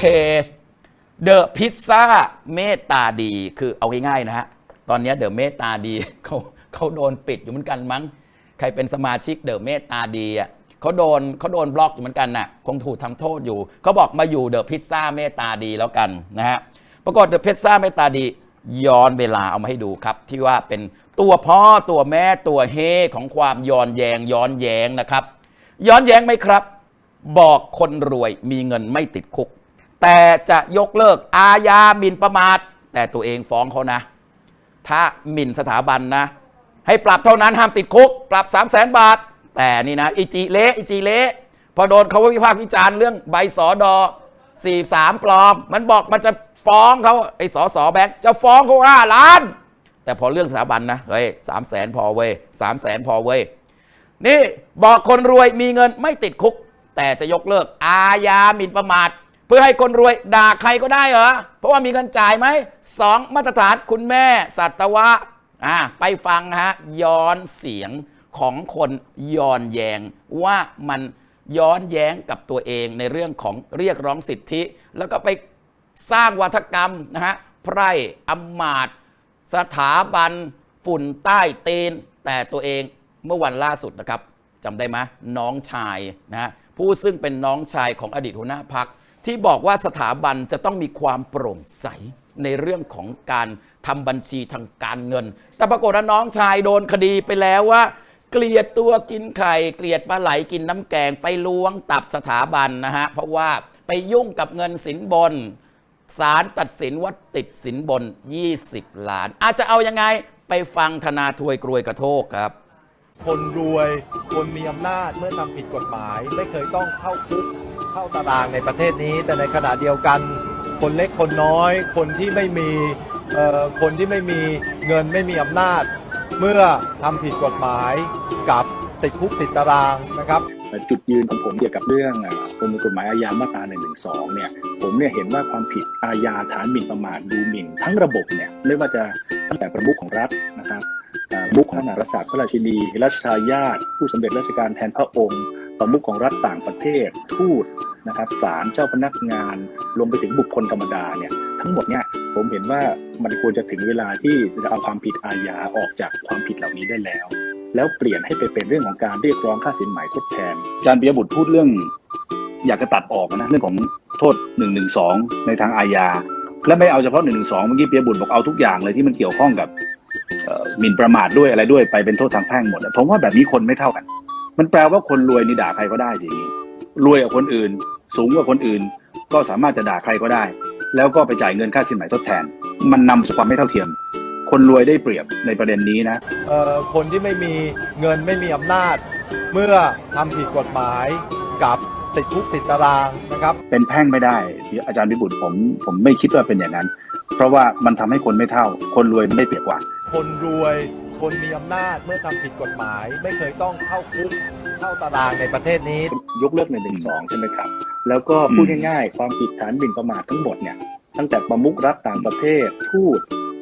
เพจเดอะพิซซ่าเมตตาดีคือเอาง่ายๆนะฮะ ตอนนี้เดอะเมตตาดีเขาเขาโดนปิดอยู่เหมือนกันมั้ง ใครเป็นสมาชิกเดอะเมตตาดีอะเขาโดนเขาโดนบล็อกอยู่เหมือนกันน่ะคงถูกทำโทษอยู่เขาบอกมาอยู่เดอะพิซซ่าเมตตาดีแล้วกันนะฮะปรากฏเดอะพิซซ่าเมตตาดีย้อนเวลาเอามาให้ดูครับ ที่ว่าเป็นตัวพ่อตัวแม่ตัวเฮของความย้อนแยงย้อนแยงนะครับ ย้อนแยงไหมครับ บอกคนรวยมีเงินไม่ติดคุก แต่จะยกเลิกอาญาหมิ่นประมาท แต่ตัวเองฟ้องเขานะ ถ้าหมิ่นสถาบันนะ ให้ปรับเท่านั้นห้ามติดคุก ปรับ 3 0 0แสนบาท แต่นี่นะอิจิเละอิจิเละพอโดนเขาวิพากษ์วิจารณ์เรื่องใบสอดอ43ปลอม มันบอกมันจะฟ้องเขาไอ้สอสอแบงค์จะฟ้องเขาห้าล้าน แต่พอเรื่องสถาบันนะเฮ้ยสามแสนพอเว้ยสามแสนพอเว้ยนี่บอกคนรวยมีเงินไม่ติดคุก แต่จะยกเลิกอาญาหมิ่นประมาท พื่อให้คนรวยด่าใครก็ได้เหรอ เพราะว่ามีเงินจ่ายไหมสองมาตรฐานคุณแม่ สัตวะอ่าไปฟังฮะย้อนเสียงของคนย้อนแยงว่ามันย้อนแย้งกับตัวเองในเรื่องของเรียกร้องสิทธิ แล้วก็ไปสร้างวัฒกรรมนะฮะไพร่อำมาตสถาบันฝุ่นใต้เตนแต่ตัวเองเมื่อวันล่าสุดนะครับจำได้ไหมน้องชายนะฮะผู้ซึ่งเป็นน้องชายของอดีตหัวหน้าพัก ที่บอกว่าสถาบันจะต้องมีความโปร่งใสในเรื่องของการทำบัญชีทางการเงิน แต่ปรากฏว่าน้องชายโดนคดีไปแล้วว่า เกลียดตัวกินไข่ เกลียดปลาไหลกินน้ำแกงไปล้วงตับสถาบันนะฮะ เพราะว่าไปยุ่งกับเงินสินบนศาลตัดสินว่าติดสินบน 20 ล้าน อาจจะเอายังไงไปฟังธนาทวยกรวยกระโทกครับ คนรวยคนมีอำนาจเมื่อทำผิดกฎหมาย ไม่เคยต้องเข้าคุก เข้าตารางในประเทศนี้ แต่ในขณะเดียวกัน คนเล็กคนน้อย คนที่ไม่มีเอ่อคนที่ไม่มีเงินไม่มีอำนาจ เมื่อทำผิดกฎหมายกับติดคุกติดตารางนะครับจุดยืนของผมเกี่ยวกับเรื่องประมวลกฎหมายอาญามาตรา1นึเนี่ยผมเนี่ยเห็นว่าความผิดอาญาฐานหมิ่นประมาทดูหมิ่น ทั้งระบบเนี่ยไม่ว่าจะตั้งแต่ประมุขของรัฐนะครับอ่ามุขพระมหากษัตร์พระราชินีรัชทายาทผู้สำเร็จราชการแทนพระองค์ ประมุขของรัฐต่างประเทศ ทูต นะครับศาลเจ้าพนักงานรวมไปถึงบุคคลธรรมดาเนี่ยทั้งหมดเนี่ยผมเห็นว่ามันควรจะถึงเวลาที่จะเอาความผิดอาญาออกจากความผิดเหล่านี้ได้แล้ว แล้วเปลี่ยนให้ไปเป็นเรื่องของการเรียกร้องค่าสินไหมทดแทนอาจารย์ปิยบุตรพูดเรื่อง อยากจะตัดออกนะเรื่องของโทษ1นึในทางอาญาและไม่เอาเฉพาะ1นึเมื่อกี้ปิยบุตรบอกเอาทุกอย่างเลยที่มันเกี่ยวข้องกับหมิ่นประมาทด้วยอะไรด้วยไปเป็นโทษทางแพ่งหมดผมว่าแบบนี้คนไม่เท่ากัน มันแปลว่าคนรวยนี่ด่าใครก็ได้อย่างนี้ รวยกว่าคนอื่น สูงกว่าคนอื่น ก็สามารถจะด่าใครก็ได้ แล้วก็ไปจ่ายเงินค่าสินไหมทดแทน มันนำสู่ความไม่เท่าเทียม คนรวยได้เปรียบในประเด็นนี้นะ เอ่อคนที่ไม่มีเงินไม่มีอำนาจ เมื่อทำผิดกฎหมายกับติดคุกติดตารางนะครับ เป็นแพ่งไม่ได้อาจารย์พิบุตรผมผมไม่คิดว่าเป็นอย่างนั้น เพราะว่ามันทำให้คนไม่เท่า คนรวยไม่เปรียบกว่า คนรวย คนมีอำนาจเมื่อทำผิดกฎหมาย ไม่เคยต้องเข้าคุกเข้าตารางในประเทศนี้ ยกเลิกหนึ่งหนึ่งสองใช่ไหมครับ แล้วก็พูดง่ายๆ ความผิดฐานหมิ่นประมาททั้งหมดเนี่ยตั้งแต่ประมุขรัฐต่างประเทศ ทูต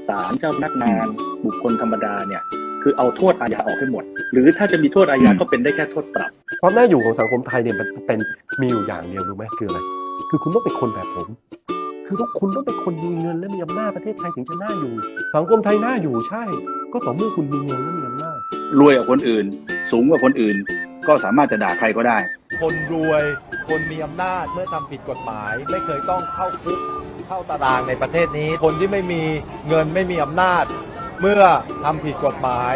ศาลเจ้าพนักงาน บุคคลธรรมดาเนี่ยคือเอาโทษอาญาออกให้หมด หรือถ้าจะมีโทษอาญาอืมก็เป็นได้แค่โทษปรับ ความน่าอยู่ของสังคมไทยเนี่ยมันเป็นมีอยู่อย่างเดียวรู้ไหมคืออะไร คือคุณต้องเป็นคนแบบผม คือทุกคุณต้องเป็นคนมีเงินและมีอำนาจประเทศไทยถึงจะน่าอยู่ สังคมไทยน่าอยู่ใช่ ก็ต่อเมื่อคุณมีเงินและมีอำนาจรวยกว่าคนอื่น สูงกว่าคนอื่น ก็สามารถจะด่าใครก็ได้ คนรวยคนมีอำนาจเมื่อทำผิดกฎหมาย ไม่เคยต้องเข้าคุกเข้าตารางในประเทศนี้ คนที่ไม่มีเงินไม่มีอำนาจ เมื่อทำผิดกฎหมาย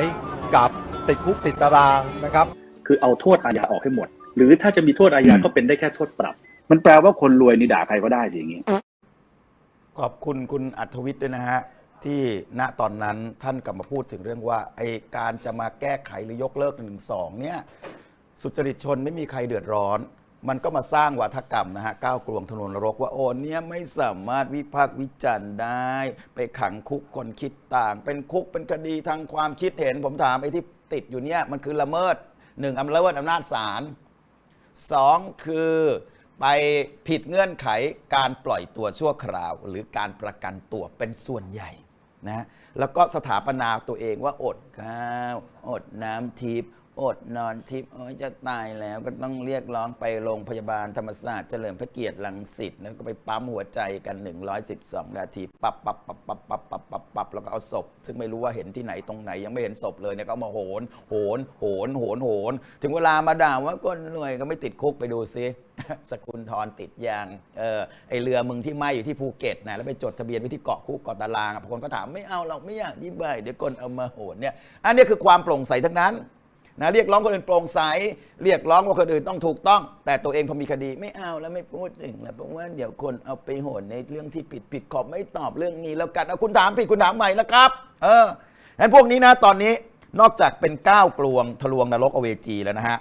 กับติดคุกติดตารางนะครับ คือเอาโทษอาญาออกให้หมด หรือถ้าจะมีโทษอาญาอืมก็เป็นได้แค่โทษปรับ มันแปลว่าคนรวยนี่ด่าใครก็ได้อย่างนี้ ขอบคุณคุณอัธวิทย์ด้วยนะฮะ ที่ณตอนนั้นท่านกลับมาพูดถึงเรื่องว่าไอการจะมาแก้ไขหรือยกเลิก1นึเนี่ยสุจริตชนไม่มีใครเดือดร้อน มันก็มาสร้างวัฒกรรมนะฮะก้าวกลวงถนนนรกว่าโอนเนี่ยไม่สามารถวิพากษ์วิจารณ์ได้ ไปขังคุกคนคิดต่าง เป็นคุกเป็นคดีทางความคิดเห็นผมถามไอ้ที่ติดอยู่เนี่ยมันคือละเมิดหนึ่งอำละเมิดอำนาจศาลสองคือ ไปผิดเงื่อนไขการปล่อยตัวชั่วคราว หรือการประกันตัวเป็นส่วนใหญ่นะแล้วก็สถาปนาตัวเองว่าอดข้าว อดน้ำทิพย์ อดนอนทิพย์โอ้ยจะตายแล้วก็ต้องเรียกร้องไปโรงพยาบาลธรรมศาสตร์เฉลิมพระเกียรติรังสิตแล้วก็ไปปั๊มหัวใจกัน 112 นาทีปับปับปับปับปับปับปับปับแล้วก็เอาศพ ซึ่งไม่รู้ว่าเห็นที่ไหนตรงไหนยังไม่เห็นศพเลยเนี่ยก็มาโหน โหน โหน โหน โหน ถึงเวลามาด่าว่าคนรวยก็ไม่ติดคุกไปดูซิสกุลทรติดยางเออไอเรือมึงที่ไหมอยู่ที่ภูเก็ตนะแล้วไปจดทะเบียนไว้ที่เกาะคุกเกาะตารางอะคนก็ถามไม่เอาเราไม่อยากที่ใบายเดี๋ยวคนเอามาโหนเนี่ยอันนี้คือความโปร่งใสทั้งนั้น นะเรียกร้องคนอื่นโปร่งใสเรียกร้องว่าคนอื่นต้องถูกต้อง แต่ตัวเองพอมีคดีไม่เอาแล้วไม่พูดถึงแล้วเพราะว่าเดี๋ยวคนเอาไปโหนในเรื่องที่ผิดผิดขอบไม่ตอบเรื่องนี้แล้วกันเอาคุณถามผิดคุณถามใหม่นะครับ เอองั้นพวกนี้นะตอนนี้นอกจากเป็นก้าวกลวงทะลวงนรกอเวจีแล้วนะฮะ